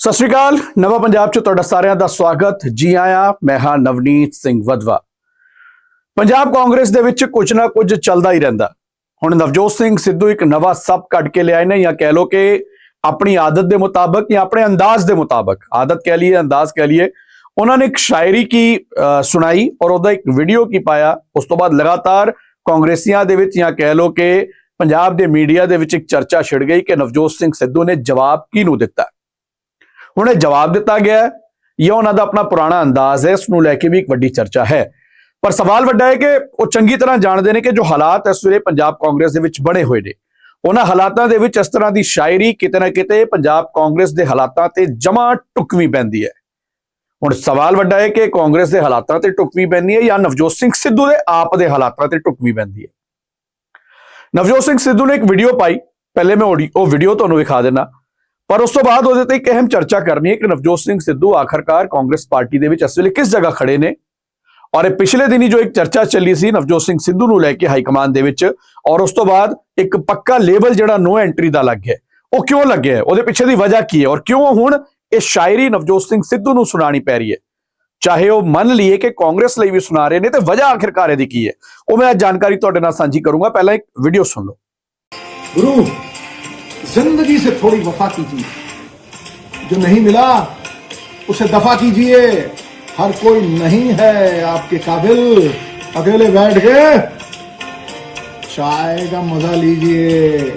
ਸਤਿ ਸ਼੍ਰੀ ਅਕਾਲ। ਨਵਾਂ ਪੰਜਾਬ ਚ ਤੁਹਾਡਾ ਸਾਰਿਆਂ ਦਾ ਸਵਾਗਤ। ਜੀ ਆਇਆਂ, ਮੈਂ ਹਾਂ ਨਵਨੀਤ ਸਿੰਘ ਵਦਵਾ ਪੰਜਾਬ ਕਾਂਗਰਸ ਦੇ ਵਿੱਚ ਕੁਝ ਨਾ ਕੁਝ ਚੱਲਦਾ ਹੀ ਰਹਿੰਦਾ। ਹੁਣ ਨਵਜੋਤ ਸਿੰਘ ਸਿੱਧੂ ਇੱਕ ਨਵਾਂ ਸੱਪ ਕੱਢ ਕੇ ਲਿਆਏ ਨੇ ਜਾਂ ਕਹਿ ਲੋ ਕਿ ਆਪਣੀ ਆਦਤ ਦੇ ਮੁਤਾਬਕ ਜਾਂ ਆਪਣੇ ਅੰਦਾਜ਼ ਦੇ ਮੁਤਾਬਕ। ਆਦਤ ਕਹਿ ਲਈਏ, ਅੰਦਾਜ਼ ਕਹਿ ਲਈਏ। ਉਹਨਾਂ ਨੇ ਇੱਕ ਸ਼ਾਇਰੀ ਕੀ ਸੁਣਾਈ ਔਰ ਉਹਦਾ ਇੱਕ ਵੀਡੀਓ ਕੀ ਪਾਇਆ। ਉਸ ਤੋਂ ਬਾਅਦ ਲਗਾਤਾਰ ਕਾਂਗਰਸੀਆਂ ਦੇ ਵਿੱਚ ਜਾਂ ਕਹਿ ਲੋ ਕਿ ਪੰਜਾਬ ਦੇ ਮੀਡੀਆ ਦੇ ਵਿੱਚ ਇੱਕ ਚਰਚਾ ਛਿੜ ਗਈ ਕਿ ਨਵਜੋਤ ਸਿੰਘ ਸਿੱਧੂ ਨੇ ਜਵਾਬ ਕਿਹਨੂੰ ਦਿੱਤਾ। ਹੁਣ ਇਹ ਜਵਾਬ ਦਿੱਤਾ ਗਿਆ ਹੈ, ਜਾਂ ਉਹਨਾਂ ਦਾ ਆਪਣਾ ਪੁਰਾਣਾ ਅੰਦਾਜ਼ ਹੈ ਇਸ ਨੂੰ ਲੈ ਕੇ ਵੀ ਇੱਕ ਵੱਡੀ ਚਰਚਾ ਹੈ। ਪਰ ਸਵਾਲ ਵੱਡਾ ਹੈ ਕਿ ਉਹ ਚੰਗੀ ਤਰ੍ਹਾਂ ਜਾਣਦੇ ਨੇ ਕਿ ਜੋ ਹਾਲਾਤ ਇਸ ਵੇਲੇ ਪੰਜਾਬ ਕਾਂਗਰਸ ਦੇ ਵਿੱਚ ਬਣੇ ਹੋਏ ਨੇ। ਉਹਨਾਂ ਹਾਲਾਤਾਂ ਦੇ ਵਿੱਚ ਇਸ ਤਰ੍ਹਾਂ ਦੀ ਸ਼ਾਇਰੀ ਕਿਤੇ ਨਾ ਕਿਤੇ ਪੰਜਾਬ ਕਾਂਗਰਸ ਦੇ ਹਾਲਾਤਾਂ ਤੇ ਜਮਾ ਟੁਕਵੀਂ ਪੈਂਦੀ ਹੈ। ਹੁਣ ਸਵਾਲ ਵੱਡਾ ਹੈ ਕਿ ਕਾਂਗਰਸ ਦੇ ਹਾਲਾਤਾਂ ਤੇ ਟੁਕਵੀਂ ਪੈਂਦੀ ਹੈ ਜਾਂ ਨਵਜੋਤ ਸਿੰਘ ਸਿੱਧੂ ਦੇ ਆਪ ਦੇ ਹਾਲਾਤਾਂ ਤੇ ਟੁਕਵੀਂ ਪੈਂਦੀ ਹੈ। ਨਵਜੋਤ ਸਿੰਘ ਸਿੱਧੂ ਨੇ ਇੱਕ ਵੀਡੀਓ ਪਾਈ। ਪਹਿਲੇ ਮੈਂ ਉਹ ਵੀਡੀਓ ਤੁਹਾਨੂੰ ਵਿਖਾ ਦੇਣਾ ਪਰ ਉਸ ਤੋਂ ਬਾਅਦ ਉਹਦੇ ਤੇ ਇੱਕ ਅਹਿਮ ਚਰਚਾ ਕਰਨੀ ਹੈ ਕਿ ਨਵਜੋਤ ਸਿੰਘ ਸਿੱਧੂ ਆਖਰਕਾਰ ਕਾਂਗਰਸ ਪਾਰਟੀ ਦੇ ਵਿੱਚ ਇਸ ਵੇਲੇ ਕਿਸ ਜਗ੍ਹਾ ਖੜੇ ਨੇ? ਔਰ ਇਹ ਪਿਛਲੇ ਦਿਨੀ ਜੋ ਇੱਕ ਚਰਚਾ ਚੱਲੀ ਸੀ ਨਵਜੋਤ ਸਿੰਘ ਸਿੱਧੂ ਨੂੰ ਲੈ ਕੇ ਹਾਈ ਕਮਾਂਡ ਦੇ ਵਿੱਚ, ਔਰ ਉਸ ਤੋਂ ਬਾਅਦ ਇੱਕ ਪੱਕਾ ਲੇਬਲ ਜਿਹੜਾ ਨੋ ਐਂਟਰੀ ਦਾ ਲੱਗ ਗਿਆ। ਉਹ ਕਿਉਂ ਲੱਗਿਆ? ਉਹਦੇ ਪਿੱਛੇ ਦੀ ਵਜ੍ਹਾ ਕੀ ਹੈ? ਔਰ ਕਿਉਂ ਹੁਣ ਇਹ ਸ਼ਾਇਰੀ ਨਵਜੋਤ ਸਿੰਘ ਸਿੱਧੂ ਨੂੰ ਸੁਣਾਣੀ ਪੈ ਰਹੀ ਹੈ? ਚਾਹੇ ਉਹ ਮੰਨ ਲਈਏ ਕਿ ਕਾਂਗਰਸ ਲਈ ਵੀ ਸੁਣਾ ਰਹੇ ਨੇ, ਤੇ ਵਜ੍ਹਾ ਆਖਿਰਕਾਰ ਇਹਦੀ ਕੀ ਹੈ? ਉਹ ਮੈਂ ਅੱਜ ਜਾਣਕਾਰੀ ਤੁਹਾਡੇ ਨਾਲ ਸਾਂਝੀ ਕਰੂੰਗਾ। ਪਹਿਲਾਂ ਇੱਕ ਵੀਡੀਓ ਸੁਣ ਲਓ। गुरु जिंदगी से थोड़ी वफा कीजिए जो नहीं मिला उसे दफा कीजिए हर कोई नहीं है आपके काबिल अकेले बैठ के चाय का मजा लीजिए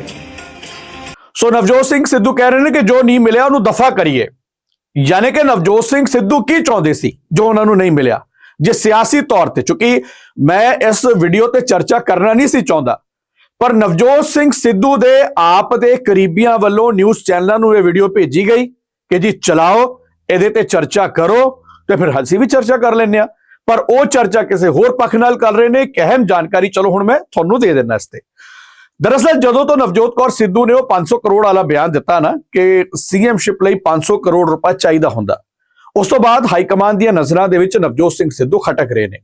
ਸੋ ਨਵਜੋਤ ਸਿੰਘ ਸਿੱਧੂ ਕਹਿ ਰਹੇ ਨੇ ਕਿ ਜੋ ਨਹੀਂ ਮਿਲਿਆ ਉਹਨੂੰ ਦਫਾ ਕਰੀਏ ਯਾਨੀ ਕਿ ਨਵਜੋਤ ਸਿੰਘ ਸਿੱਧੂ ਕੀ ਚਾਹੁੰਦੇ ਸੀ ਜੋ ਉਹਨਾਂ ਨੂੰ ਨਹੀਂ ਮਿਲਿਆ ਜੇ ਸਿਆਸੀ ਤੌਰ ਤੇ ਚੁੱਕੀ ਮੈਂ ਇਸ ਵੀਡੀਓ ਤੇ ਚਰਚਾ ਕਰਨਾ ਨਹੀਂ ਸੀ ਚਾਹੁੰਦਾ ਪਰ ਨਵਜੋਤ ਸਿੰਘ ਸਿੱਧੂ ਦੇ ਆਪ ਦੇ ਕਰੀਬੀਆਂ ਵੱਲੋਂ ਨਿਊਜ਼ ਚੈਨਲਾਂ ਨੂੰ ਇਹ ਵੀਡੀਓ ਭੇਜੀ ਗਈ ਕਿ ਜੀ ਚਲਾਓ, ਇਹਦੇ ਤੇ ਚਰਚਾ ਕਰੋ ਤੇ ਫਿਰ ਅਸੀਂ ਵੀ ਚਰਚਾ ਕਰ ਲੈਂਦੇ ਆ ਪਰ ਉਹ ਚਰਚਾ ਕਿਸੇ ਹੋਰ ਪੱਖ ਨਾਲ ਕਰ ਰਹੇ ਨੇ, ਇੱਕ ਅਹਿਮ ਜਾਣਕਾਰੀ, ਚਲੋ ਹੁਣ ਮੈਂ ਤੁਹਾਨੂੰ ਦੇ ਦਿੰਦਾ ਇਸ ਤੇ। ਦਰਅਸਲ ਜਦੋਂ ਤੋਂ ਨਵਜੋਤ ਕੌਰ ਸਿੱਧੂ ਨੇ ਉਹ 500 ਕਰੋੜ ਵਾਲਾ ਬਿਆਨ ਦਿੱਤਾ ਨਾ ਕਿ ਸੀਐਮਸ਼ਿਪ ਲਈ 500 ਕਰੋੜ ਰੁਪਏ ਚਾਹੀਦਾ ਹੁੰਦਾ, ਉਸ ਤੋਂ ਬਾਅਦ ਹਾਈ ਕਮਾਂਡ ਦੀਆਂ ਨਜ਼ਰਾਂ ਦੇ ਵਿੱਚ ਨਵਜੋਤ ਸਿੰਘ ਸਿੱਧੂ ਖਟਕ ਰਹੇ ਨੇ।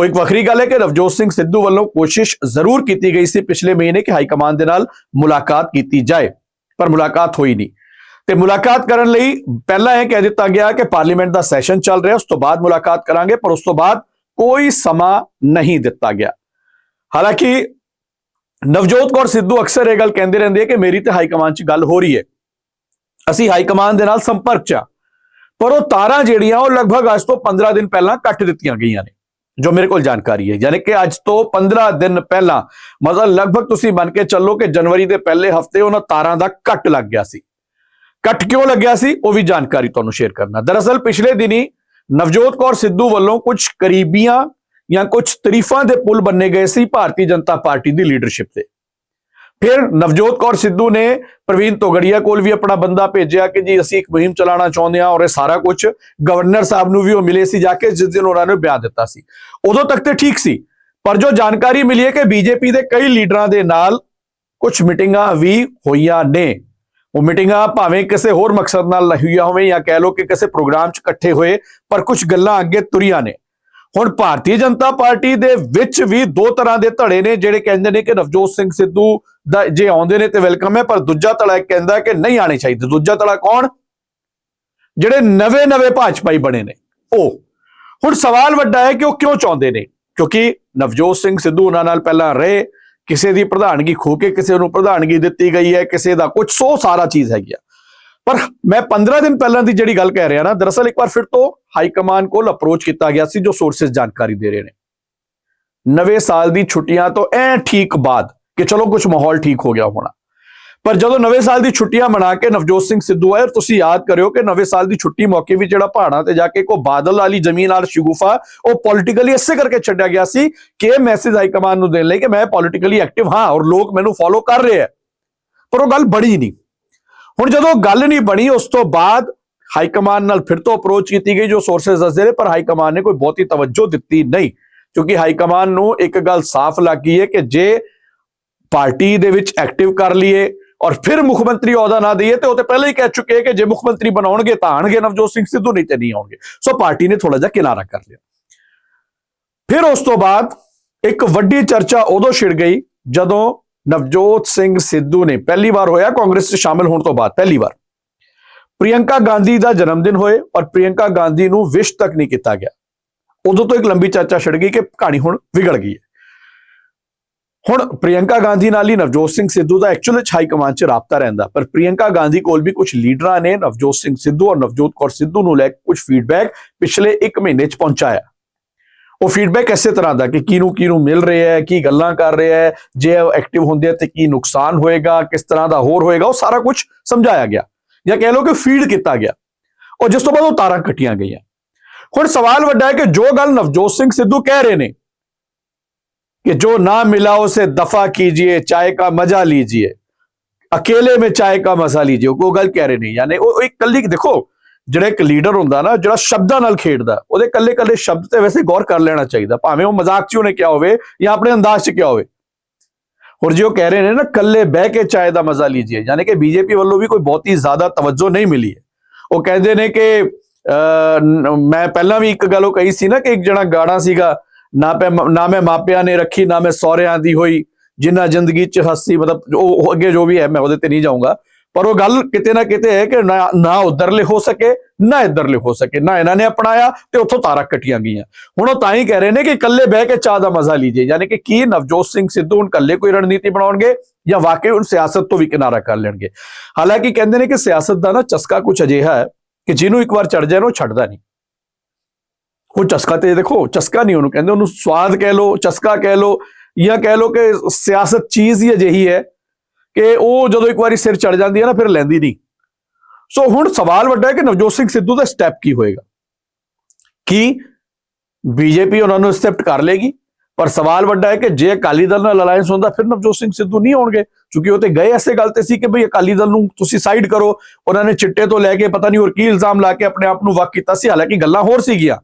ਉਹ ਇੱਕ ਵੱਖਰੀ ਗੱਲ ਹੈ ਕਿ ਨਵਜੋਤ ਸਿੰਘ ਸਿੱਧੂ ਵੱਲੋਂ ਕੋਸ਼ਿਸ਼ ਜ਼ਰੂਰ ਕੀਤੀ ਗਈ ਸੀ ਪਿਛਲੇ ਮਹੀਨੇ ਕਿ ਹਾਈ ਕਮਾਂਡ ਦੇ ਨਾਲ ਮੁਲਾਕਾਤ ਕੀਤੀ ਜਾਏ, ਪਰ ਮੁਲਾਕਾਤ ਹੋਈ ਨਹੀਂ। ਤੇ ਮੁਲਾਕਾਤ ਕਰਨ ਲਈ ਪਹਿਲਾਂ ਇਹ ਕਹਿ ਦਿੱਤਾ ਗਿਆ ਕਿ ਪਾਰਲੀਮੈਂਟ ਦਾ ਸੈਸ਼ਨ ਚੱਲ ਰਿਹਾ, ਉਸ ਤੋਂ ਬਾਅਦ ਮੁਲਾਕਾਤ ਕਰਾਂਗੇ, ਪਰ ਉਸ ਤੋਂ ਬਾਅਦ ਕੋਈ ਸਮਾਂ ਨਹੀਂ ਦਿੱਤਾ ਗਿਆ। ਹਾਲਾਂਕਿ ਨਵਜੋਤ ਕੌਰ ਸਿੱਧੂ ਅਕਸਰ ਇਹ ਗੱਲ ਕਹਿੰਦੇ ਰਹਿੰਦੇ ਆ ਕਿ ਮੇਰੀ ਤੇ ਹਾਈ ਕਮਾਂਡ 'ਚ ਗੱਲ ਹੋ ਰਹੀ ਹੈ। ਅਸੀਂ ਹਾਈ ਕਮਾਂਡ ਦੇ ਨਾਲ ਸੰਪਰਕ 'ਚ ਆ ਪਰ ਉਹ ਤਾਰਾਂ ਜਿਹੜੀਆਂ ਉਹ ਲਗਭਗ ਅੱਜ ਤੋਂ 15 ਦਿਨ ਪਹਿਲਾਂ ਕੱਟ ਦਿੱਤੀਆਂ ਗਈਆਂ ਨੇ। ਜੋ ਮੇਰੇ ਕੋਲ ਜਾਣਕਾਰੀ ਹੈ। ਯਾਨੀ ਕਿ ਅੱਜ ਤੋਂ 15 ਦਿਨ ਪਹਿਲਾਂ, ਮਤਲਬ ਲਗਭਗ ਤੁਸੀਂ ਮੰਨ ਕੇ ਚੱਲੋ ਕਿ ਜਨਵਰੀ ਦੇ ਪਹਿਲੇ ਹਫ਼ਤੇ ਉਹਨਾਂ ਤਾਰਾਂ ਦਾ ਕੱਟ ਲੱਗ ਗਿਆ ਸੀ। ਕੱਟ ਕਿਉਂ ਲੱਗਿਆ ਸੀ? ਉਹ ਵੀ ਜਾਣਕਾਰੀ ਤੁਹਾਨੂੰ ਸ਼ੇਅਰ ਕਰਨਾ। ਦਰਅਸਲ ਪਿਛਲੇ ਦਿਨੀ ਨਵਜੋਤ ਕੌਰ ਸਿੱਧੂ ਵੱਲੋਂ ਕੁਝ ਕਰੀਬੀਆਂ ਜਾਂ ਕੁਝ ਤਰੀਫਾਂ ਦੇ ਪੁਲ ਬੰਨੇ ਗਏ ਸੀ ਭਾਰਤੀ ਜਨਤਾ ਪਾਰਟੀ ਦੀ ਲੀਡਰਸ਼ਿਪ ਤੇ। ਫਿਰ ਨਵਜੋਤ ਕੌਰ ਸਿੱਧੂ ਨੇ ਪ੍ਰਵੀਨ ਤੋਗੜੀਆ ਕੋਲ ਵੀ ਆਪਣਾ ਬੰਦਾ ਭੇਜਿਆ ਕਿ ਜੀ ਅਸੀਂ ਇੱਕ ਮੁਹਿੰਮ ਚਲਾਉਣਾ ਚਾਹੁੰਦੇ ਹਾਂ ਔਰ ਇਹ ਸਾਰਾ ਕੁਝ ਗਵਰਨਰ ਸਾਹਿਬ ਨੂੰ ਵੀ ਉਹ ਮਿਲੇ ਸੀ ਜਾ ਕੇ ਜਿਸ ਦਿਨ ਉਹਨਾਂ ਨੇ ਬਿਆਨ ਦਿੱਤਾ ਸੀ। ਉਦੋਂ ਤੱਕ ਤੇ ਠੀਕ ਸੀ, ਪਰ ਜੋ ਜਾਣਕਾਰੀ ਮਿਲੀ ਹੈ ਕਿ ਬੀਜੇਪੀ ਦੇ ਕਈ ਲੀਡਰਾਂ ਦੇ ਨਾਲ ਕੁਝ ਮੀਟਿੰਗਾਂ ਵੀ ਹੋਈਆਂ ਨੇ। ਉਹ ਮੀਟਿੰਗਾਂ ਭਾਵੇਂ ਕਿਸੇ ਹੋਰ ਮਕਸਦ ਨਾਲ ਹੋਈਆਂ ਹੋਵੇ ਜਾਂ ਕਹਿ ਲਓ ਕਿ ਕਿਸੇ ਪ੍ਰੋਗਰਾਮ 'ਚ ਇਕੱਠੇ ਹੋਏ, ਪਰ ਕੁਝ ਗੱਲਾਂ ਅੱਗੇ ਤੁਰੀਆਂ ਨੇ। ਹੁਣ ਭਾਰਤੀ ਜਨਤਾ ਪਾਰਟੀ ਦੇ ਵਿੱਚ ਵੀ ਦੋ ਤਰ੍ਹਾਂ ਦੇ ਧੜੇ ਨੇ ਜਿਹੜੇ ਕਹਿੰਦੇ ਨੇ ਕਿ ਨਵਜੋਤ ਸਿੰਘ ਸਿੱਧੂ ਦਾ ਜੇ ਆਉਂਦੇ ਨੇ ਤੇ ਵੈਲਕਮ ਹੈ, ਪਰ ਦੂਜਾ ਧੜਾ ਕਹਿੰਦਾ ਕਿ ਨਹੀਂ ਆਣੇ ਚਾਹੀਦੇ। ਦੂਜਾ ਧੜਾ ਕੌਣ? ਜਿਹੜੇ ਨਵੇਂ ਨਵੇਂ ਭਾਜਪਾਈ ਬਣੇ ਨੇ। ਉਹ। ਹੁਣ ਸਵਾਲ ਵੱਡਾ ਹੈ ਕਿ ਉਹ ਕਿਉਂ ਚਾਹੁੰਦੇ ਨੇ? ਕਿਉਂਕਿ ਨਵਜੋਤ ਸਿੰਘ ਸਿੱਧੂ ਉਹਨਾਂ ਨਾਲ ਪਹਿਲਾਂ ਰਹੇ, ਕਿਸੇ ਦੀ ਪ੍ਰਧਾਨਗੀ ਖੋ ਕੇ ਕਿਸੇ ਨੂੰ ਪ੍ਰਧਾਨਗੀ ਦਿੱਤੀ ਗਈ ਹੈ, ਕਿਸੇ ਦਾ ਕੁਝ ਸੋ ਸਾਰਾ ਚੀਜ਼ ਹੈਗੀ ਆ। ਪਰ ਮੈਂ 15 ਦਿਨ ਪਹਿਲਾਂ ਦੀ ਜਿਹੜੀ ਗੱਲ ਕਹਿ ਰਿਹਾ ਨਾ, ਦਰਅਸਲ ਇੱਕ ਵਾਰ ਫਿਰ ਤੋਂ ਹਾਈ ਕਮਾਂਡ ਕੋਲ ਅਪਰੋਚ ਕੀਤਾ ਗਿਆ ਸੀ, ਜੋ ਸੋਰਸਸ ਜਾਣਕਾਰੀ ਦੇ ਰਹੇ ਨੇ। ਨਵੇਂ ਸਾਲ ਦੀ ਛੁੱਟੀਆਂ ਤੋਂ ਐ ਠੀਕ ਬਾਅਦ ਕਿ ਚਲੋ ਕੁਝ ਮਾਹੌਲ ਠੀਕ ਹੋ ਗਿਆ ਹੋਣਾ। ਪਰ ਜਦੋਂ ਨਵੇਂ ਸਾਲ ਦੀ ਛੁੱਟੀਆਂ ਮਨਾ ਕੇ ਨਵਜੋਤ ਸਿੰਘ ਸਿੱਧੂ ਆਏ, ਔਰ ਤੁਸੀਂ ਯਾਦ ਕਰਿਓ ਕਿ ਨਵੇਂ ਸਾਲ ਦੀ ਛੁੱਟੀ ਮੌਕੇ ਵੀ ਜਿਹੜਾ ਪਹਾੜਾਂ ਤੇ ਜਾ ਕੇ ਕੋ ਬਾਦਲ ਵਾਲੀ ਜ਼ਮੀਨ ਨਾਲ ਸ਼ਗੂਫਾ, ਉਹ ਪੋਲਿਟੀਕਲੀ ਇਸੇ ਕਰਕੇ ਛੱਡਿਆ ਗਿਆ ਸੀ ਕਿ ਇਹ ਮੈਸੇਜ ਹਾਈ ਕਮਾਂਡ ਨੂੰ ਦੇਣ ਲਈ ਕਿ ਮੈਂ ਪੋਲਿਟੀਕਲੀ ਐਕਟਿਵ ਹਾਂ ਔਰ ਲੋਕ ਮੈਨੂੰ ਫੋਲੋ ਕਰ ਰਹੇ ਆ। ਪਰ ਉਹ ਗੱਲ ਬੜੀ ਨਹੀਂ। ਹੁਣ ਜਦੋਂ ਗੱਲ ਨਹੀਂ ਬਣੀ, ਉਸ ਤੋਂ ਬਾਅਦ ਹਾਈ ਕਮਾਂਡ ਨਾਲ ਫਿਰ ਤੋਂ ਅਪਰੋਚ ਕੀਤੀ ਗਈ, ਜੋ ਸੋਰਸਸ ਦੱਸਦੇ ਨੇ, ਪਰ ਹਾਈ ਕਮਾਂਡ ਨੇ ਕੋਈ ਬਹੁਤੀ ਤਵੱਜੋ ਦਿੱਤੀ ਨਹੀਂ। ਕਿਉਂਕਿ ਹਾਈ ਕਮਾਂਡ ਨੂੰ ਇੱਕ ਗੱਲ ਸਾਫ਼ ਲੱਗ ਗਈ ਹੈ ਕਿ ਜੇ ਪਾਰਟੀ ਦੇ ਵਿੱਚ ਐਕਟਿਵ ਕਰ ਲਈਏ ਔਰ ਫਿਰ ਮੁੱਖ ਮੰਤਰੀ ਅਹੁਦਾ ਨਾ ਦਈਏ ਤੇ ਉਹ ਤੇ ਪਹਿਲਾਂ ਹੀ ਕਹਿ ਚੁੱਕੇ ਕਿ ਜੇ ਮੁੱਖ ਮੰਤਰੀ ਬਣਾਉਣਗੇ ਤਾਂ ਆਣਗੇ, ਨਵਜੋਤ ਸਿੰਘ ਸਿੱਧੂ ਨਹੀਂ ਤੇ ਨਹੀਂ ਆਉਣਗੇ। ਸੋ ਪਾਰਟੀ ਨੇ ਥੋੜਾ ਜਿਹਾ ਕਿਨਾਰਾ ਕਰ ਲਿਆ। ਫਿਰ ਉਸ ਤੋਂ ਬਾਅਦ ਇੱਕ ਵੱਡੀ ਚਰਚਾ ਉਦੋਂ ਛਿੜ ਗਈ ਜਦੋਂ ਨਵਜੋਤ ਸਿੰਘ ਸਿੱਧੂ ਨੇ ਪਹਿਲੀ ਵਾਰ ਹੋਇਆ, ਕਾਂਗਰਸ 'ਚ ਸ਼ਾਮਿਲ ਹੋਣ ਤੋਂ ਬਾਅਦ ਪਹਿਲੀ ਵਾਰ। ਪ੍ਰਿਯੰਕਾ ਗਾਂਧੀ ਦਾ ਜਨਮ ਦਿਨ ਹੋਏ ਔਰ ਪ੍ਰਿਯੰਕਾ ਗਾਂਧੀ ਨੂੰ ਵਿਸ਼ ਤੱਕ ਨਹੀਂ ਕੀਤਾ ਗਿਆ। ਉਦੋਂ ਤੋਂ ਇੱਕ ਲੰਬੀ ਚਰਚਾ ਛਿੜ ਗਈ ਕਿ ਕਹਾਣੀ ਹੁਣ ਵਿਗੜ ਗਈ ਹੈ। ਹੁਣ ਪ੍ਰਿਯੰਕਾ ਗਾਂਧੀ ਨਾਲ ਹੀ ਨਵਜੋਤ ਸਿੰਘ ਸਿੱਧੂ ਦਾ ਐਕਚੁਅਲੀ ਹਾਈ ਕਮਾਂਡ 'ਚ ਰਾਬਤਾ ਰਹਿੰਦਾ। ਪਰ ਪ੍ਰਿਯੰਕਾ ਗਾਂਧੀ ਕੋਲ ਵੀ ਕੁਝ ਲੀਡਰਾਂ ਨੇ ਨਵਜੋਤ ਸਿੰਘ ਸਿੱਧੂ ਔਰ ਨਵਜੋਤ ਕੌਰ ਸਿੱਧੂ ਨੂੰ ਲੈ ਕੇ ਕੁਝ ਫੀਡਬੈਕ ਪਿਛਲੇ 1 ਮਹੀਨੇ 'ਚ ਪਹੁੰਚਾਇਆ। ਉਹ ਫੀਡਬੈਕ ਇਸੇ ਤਰ੍ਹਾਂ ਦਾ ਕਿ ਕਿਹਨੂੰ ਕਿਹਨੂੰ ਮਿਲ ਰਿਹਾ ਹੈ, ਕੀ ਗੱਲਾਂ ਕਰ ਰਿਹਾ ਹੈ, ਜੇ ਉਹ ਐਕਟਿਵ ਹੁੰਦੇ ਆ ਤੇ ਕੀ ਨੁਕਸਾਨ ਹੋਏਗਾ, ਕਿਸ ਤਰ੍ਹਾਂ ਦਾ ਹੋਰ ਹੋਏਗਾ, ਉਹ ਸਾਰਾ ਕੁਝ ਸਮਝਾਇਆ ਗਿਆ। ਜਾਂ ਕਹਿ ਲਓ ਕਿ ਫੀਡ ਕੀਤਾ ਗਿਆ। ਔਰ ਜਿਸ ਤੋਂ ਬਾਅਦ ਉਹ ਤਾਰਾਂ ਕੱਟੀਆਂ ਗਈਆਂ। ਹੁਣ ਸਵਾਲ ਵੱਡਾ ਹੈ ਕਿ ਜੋ ਗੱਲ ਨਵਜੋਤ ਸਿੰਘ ਸਿੱਧੂ ਕਹਿ ਰਹੇ ਨੇ कि जो ना मिला उसे दफ़ा कीजिए, चाय का मज़ा लीजिए। अकेले में चाय का मज़ा लीजिए ਉਹ ਗੱਲ ਕਹਿ ਰਹੇ ਨੇ ਯਾਨੀ ਉਹ ਇੱਕ ਕੱਲੀ ਦੇਖੋ ਜਿਹੜਾ ਇੱਕ ਲੀਡਰ ਹੁੰਦਾ ਨਾ ਜਿਹੜਾ ਸ਼ਬਦਾਂ ਨਾਲ ਖੇਡਦਾ ਉਹਦੇ ਕੱਲੇ ਕੱਲੇ ਸ਼ਬਦ ਤੇ ਵੈਸੇ ਗੌਰ ਕਰ ਲੈਣਾ ਚਾਹੀਦਾ ਭਾਵੇਂ ਉਹ ਮਜ਼ਾਕ 'ਚ ਉਹਨੇ ਕਿਹਾ ਹੋਵੇ ਜਾਂ ਆਪਣੇ ਅੰਦਾਜ਼ और जो कह रहे हैं ना कले बह के चाय का मज़ा लीजिए, यानी कि बीजेपी वालों भी कोई बहुत ही ज़्यादा तवज्जो नहीं मिली है। वो कहते हैं कि मैं पहला भी एक गल कही सी ना कि एक जना गाड़ा सीगा ਨਾ ਪੈ ਨਾ ਮੈਂ ਮਾਪਿਆਂ ਨੇ ਰੱਖੀ, ਨਾ ਮੈਂ ਸਹੁਰਿਆਂ ਦੀ ਹੋਈ, ਜਿੰਨਾ ਜ਼ਿੰਦਗੀ ਚ ਹੱਸੀ, ਮਤਲਬ ਉਹ ਅੱਗੇ ਜੋ ਵੀ ਹੈ, ਮੈਂ ਉਹਦੇ ਤੇ ਨਹੀਂ ਜਾਊਂਗਾ। ਪਰ ਉਹ ਗੱਲ ਕਿਤੇ ਨਾ ਕਿਤੇ ਹੈ ਕਿ ਨਾ ਨਾ ਉਧਰਲੇ ਹੋ ਸਕੇ, ਨਾ ਇਧਰਲੇ ਹੋ ਸਕੇ। ਨਾ ਇਹਨਾਂ ਨੇ ਅਪਣਾਇਆ ਤੇ ਉੱਥੋਂ ਤਾਰਾਂ ਕੱਟੀਆਂ ਗਈਆਂ। ਹੁਣ ਉਹ ਤਾਂ ਹੀ ਕਹਿ ਰਹੇ ਨੇ ਕਿ ਇਕੱਲੇ ਬਹਿ ਕੇ ਚਾਹ ਦਾ ਮਜ਼ਾ ਲੀਜੇ ਯਾਨੀ ਕਿ ਕੀ ਨਵਜੋਤ ਸਿੰਘ ਸਿੱਧੂ ਹੁਣ ਇਕੱਲੇ ਕੋਈ ਰਣਨੀਤੀ ਬਣਾਉਣਗੇ ਜਾਂ ਵਾਕਈ ਹੁਣ ਸਿਆਸਤ ਤੋਂ ਵੀ ਕਿਨਾਰਾ ਕਰ ਲੈਣਗੇ? ਹਾਲਾਂਕਿ ਕਹਿੰਦੇ ਨੇ ਕਿ ਸਿਆਸਤ ਦਾ ਨਾ ਚਸਕਾ ਕੁਝ ਅਜਿਹਾ ਹੈ ਕਿ ਜਿਹਨੂੰ ਇੱਕ ਵਾਰ ਚੜ ਜਾਏ ਉਹ ਛੱਡਦਾ ਨਹੀਂ। ਉਹ ਚਸਕਾ ਤੇ ਦੇਖੋ, ਚਸਕਾ ਨਹੀਂ ਉਹਨੂੰ ਕਹਿੰਦੇ, ਉਹਨੂੰ ਸਵਾਦ ਕਹਿ ਲੋ ਚਸਕਾ ਕਹਿ ਲੋ ਜਾਂ ਕਹਿ ਲੋ ਕਿ ਸਿਆਸਤ ਚੀਜ਼ ਹੀ ਅਜਿਹੀ ਹੈ ਕਿ ਉਹ ਜਦੋਂ ਇੱਕ ਵਾਰੀ ਸਿਰ ਚੜ ਜਾਂਦੀ ਹੈ ਨਾ, ਫਿਰ ਲੈਂਦੀ ਨਹੀਂ। ਸੋ ਹੁਣ ਸਵਾਲ ਵੱਡਾ ਹੈ ਕਿ ਨਵਜੋਤ ਸਿੰਘ ਸਿੱਧੂ ਦਾ ਸਟੈਪ ਕੀ ਹੋਏਗਾ? ਕੀ ਬੀਜੇਪੀ ਉਹਨਾਂ ਨੂੰ ਐਕਸੈਪਟ ਕਰ ਲੇਗੀ? ਪਰ ਸਵਾਲ ਵੱਡਾ ਹੈ ਕਿ ਜੇ ਅਕਾਲੀ ਦਲ ਨਾਲ ਅਲਾਈਅੰਸ ਹੁੰਦਾ, ਫਿਰ ਨਵਜੋਤ ਸਿੰਘ ਸਿੱਧੂ ਨਹੀਂ ਆਉਣਗੇ, ਕਿਉਂਕਿ ਉਹ ਤੇ ਗਏ ਐਸੇ ਗੱਲ ਤੇ ਸੀ ਕਿ ਭਈ ਅਕਾਲੀ ਦਲ ਨੂੰ ਤੁਸੀਂ ਸਾਈਡ ਕਰੋ, ਉਹਨਾਂ ਨੇ ਚਿੱਟੇ ਤੋਂ ਲੈ ਕੇ ਪਤਾ ਨਹੀਂ ਹੋਰ ਕੀ ਇਲਜ਼ਾਮ ਲਾ ਕੇ ਆਪਣੇ ਆਪ ਨੂੰ ਵਕ ਕੀਤਾ ਸੀ, ਹਾਲਾਂਕਿ ਗੱਲਾਂ ਹੋਰ ਸੀਗੀਆਂ।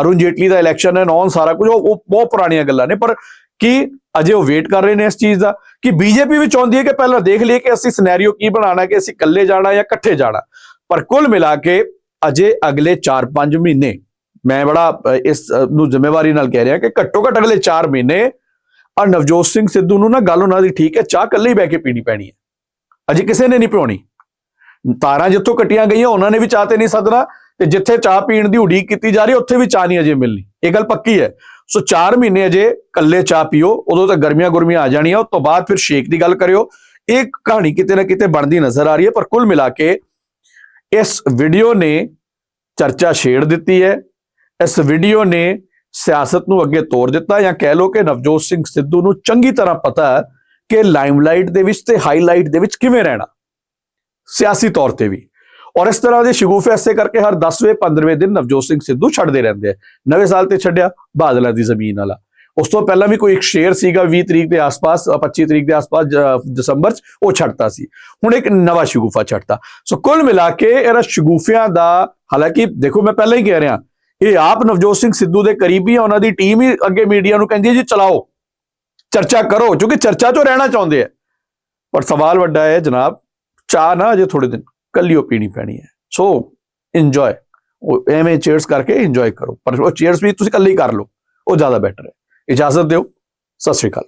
ਅਰੁਣ ਜੇਟਲੀ ਦਾ ਇਲੈਕਸ਼ਨ ਹੈ ਨੌਨ ਸਾਰਾ ਕੁਝ, ਉਹ ਉਹ ਬਹੁਤ ਪੁਰਾਣੀਆਂ ਗੱਲਾਂ ਨੇ, ਪਰ ਕੀ ਅਜੇ ਉਹ ਵੇਟ ਕਰ ਰਹੇ ਨੇ ਇਸ ਚੀਜ਼ ਦਾ? ਕਿ ਬੀਜੇਪੀ ਵੀ ਚਾਹੁੰਦੀ ਹੈ ਕਿ ਪਹਿਲਾਂ ਦੇਖ ਲਈਏ ਕਿ ਅਸੀਂ ਸਿਨੈਰੀਓ ਕੀ ਬਣਾਉਣਾ, ਕਿ ਅਸੀਂ ਇਕੱਲੇ ਜਾਣਾ ਜਾਂ ਇਕੱਠੇ ਜਾਣਾ? ਪਰ ਕੁੱਲ ਮਿਲਾ ਕੇ ਅਜੇ ਅਗਲੇ 4-5 ਮਹੀਨੇ, ਮੈਂ ਬੜਾ ਇਸ ਨੂੰ ਜ਼ਿੰਮੇਵਾਰੀ ਨਾਲ ਕਹਿ ਰਿਹਾ ਕਿ ਘੱਟੋ ਘੱਟ ਅਗਲੇ 4 ਮਹੀਨੇ ਆ ਨਵਜੋਤ ਸਿੰਘ ਸਿੱਧੂ ਨੂੰ ਨਾ ਗੱਲ ਉਹਨਾਂ ਦੀ ਠੀਕ ਹੈ, ਚਾਹ ਇਕੱਲੇ ਹੀ ਬਹਿ ਕੇ ਪੀਣੀ ਪੈਣੀ ਹੈ। ਅਜੇ ਕਿਸੇ ਨੇ ਨਹੀਂ ਪਿਉਣੀ। ਤਾਰਾਂ ਜਿੱਥੋਂ ਕੱਟੀਆਂ ਗਈਆਂ, ਉਹਨਾਂ ਨੇ ਵੀ ਚਾਹ ਤੇ ਨਹੀਂ ਸੱਦਣਾ। ਤੇ ਜਿੱਥੇ ਚਾਹ ਪੀਣ ਦੀ ਉਡੀਕ ਕੀਤੀ ਜਾ ਰਹੀ, ਉੱਥੇ ਵੀ ਚਾਹ ਨਹੀਂ ਅਜੇ ਮਿਲਣੀ। ਇਹ ਗੱਲ ਪੱਕੀ ਹੈ। ਸੋ 4 ਮਹੀਨੇ ਅਜੇ ਕੱਲੇ ਚਾਹ ਪੀਓ, ਉਦੋਂ ਤੱਕ ਗਰਮੀਆਂ ਗੁਰਮੀਆਂ ਆ ਜਾਣੀਆਂ, ਉਸ ਤੋਂ ਬਾਅਦ ਫਿਰ ਸ਼ੇਕ ਦੀ ਗੱਲ ਕਰਿਓ। ਇਹ ਕਹਾਣੀ ਕਿਤੇ ਨਾ ਕਿਤੇ ਬਣਦੀ ਨਜ਼ਰ ਆ ਰਹੀ ਹੈ, ਪਰ ਕੁੱਲ ਮਿਲਾ ਕੇ ਇਸ ਵੀਡੀਓ ਨੇ ਚਰਚਾ ਛੇੜ ਦਿੱਤੀ ਹੈ। ਇਸ ਵੀਡੀਓ ਨੇ ਸਿਆਸਤ ਨੂੰ ਅੱਗੇ ਤੋਰ ਦਿੱਤਾ ਜਾਂ ਕਹਿ ਲਓ ਕਿ ਨਵਜੋਤ ਸਿੰਘ ਸਿੱਧੂ ਨੂੰ ਚੰਗੀ ਤਰ੍ਹਾਂ ਪਤਾ ਹੈ ਕਿ ਲਾਈਮਲਾਈਟ ਦੇ ਵਿੱਚ ਤੇ ਹਾਈਲਾਈਟ ਦੇ ਵਿੱਚ ਕਿਵੇਂ ਰਹਿਣਾ। ਸਿਆਸੀ ਤੌਰ ਤੇ ਵੀ। ਔਰ ਇਸ ਤਰ੍ਹਾਂ ਦੇ ਸ਼ਗੂਫੇ ਐਸੇ ਕਰਕੇ ਹਰ 10ਵੇਂ 15ਵੇਂ ਦਿਨ ਨਵਜੋਤ ਸਿੰਘ ਸਿੱਧੂ ਛੱਡਦੇ ਰਹਿੰਦੇ ਆ। ਨਵੇਂ ਸਾਲ ਤੇ ਛੱਡਿਆ ਬਾਦਲਾਂ ਦੀ ਜ਼ਮੀਨ ਵਾਲਾ। ਉਸ ਤੋਂ ਪਹਿਲਾਂ ਵੀ ਕੋਈ ਇੱਕ ਸ਼ੇਰ ਸੀਗਾ 20 ਤਰੀਕ ਦੇ ਆਸ-ਪਾਸ ਅ, 25 ਤਰੀਕ ਦੇ ਆਸ-ਪਾਸ ਦਸੰਬਰ ਚ ਉਹ ਛੱਡਤਾ ਸੀ। ਹੁਣ ਇੱਕ ਨਵਾਂ ਸ਼ਗੂਫਾ ਛੱਡਤਾ। ਸੋ ਕੁੱਲ ਮਿਲਾ ਕੇ ਇਹਨਾਂ ਸ਼ਗੂਫਿਆਂ ਦਾ ਹਾਲਾਂਕਿ ਦੇਖੋ ਮੈਂ ਪਹਿਲਾਂ ਹੀ ਕਹਿ ਰਿਹਾ ਇਹ ਆਪ ਨਵਜੋਤ ਸਿੰਘ ਸਿੱਧੂ ਦੇ ਕਰੀਬੀ ਆ ਉਹਨਾਂ ਦੀ ਟੀਮ ਹੀ ਅੱਗੇ ਮੀਡੀਆ ਨੂੰ ਕਹਿੰਦੀ ਹੈ ਜੀ ਚਲਾਓ। ਚਰਚਾ ਕਰੋ ਕਿਉਂਕਿ ਚਰਚਾ 'ਚੋਂ ਰਹਿਣਾ ਚਾਹੁੰਦੇ ਆ। ਪਰ ਸਵਾਲ ਵੱਡਾ ਹੈ ਜਨਾਬ ਚਾਹ ਨਾ ਅਜੇ ਥੋੜੇ ਦਿਨ। ਕੱਲੀ ਉਹ ਪੀਣੀ ਪੈਣੀ ਹੈ। ਸੋ ਇੰਜੋਏ ਉਹ ਐਵੇਂ ਚੇਅਰਸ ਕਰਕੇ ਇੰਜੋਏ ਕਰੋ। ਪਰ ਉਹ ਚੇਅਰਸ ਵੀ ਤੁਸੀਂ ਕੱਲੇ ਹੀ ਕਰ ਲਓ। ਉਹ ਜ਼ਿਆਦਾ ਬੈਟਰ ਹੈ। ਇਜਾਜ਼ਤ ਦਿਓ। ਸਤਿ ਸ਼੍ਰੀ ਅਕਾਲ।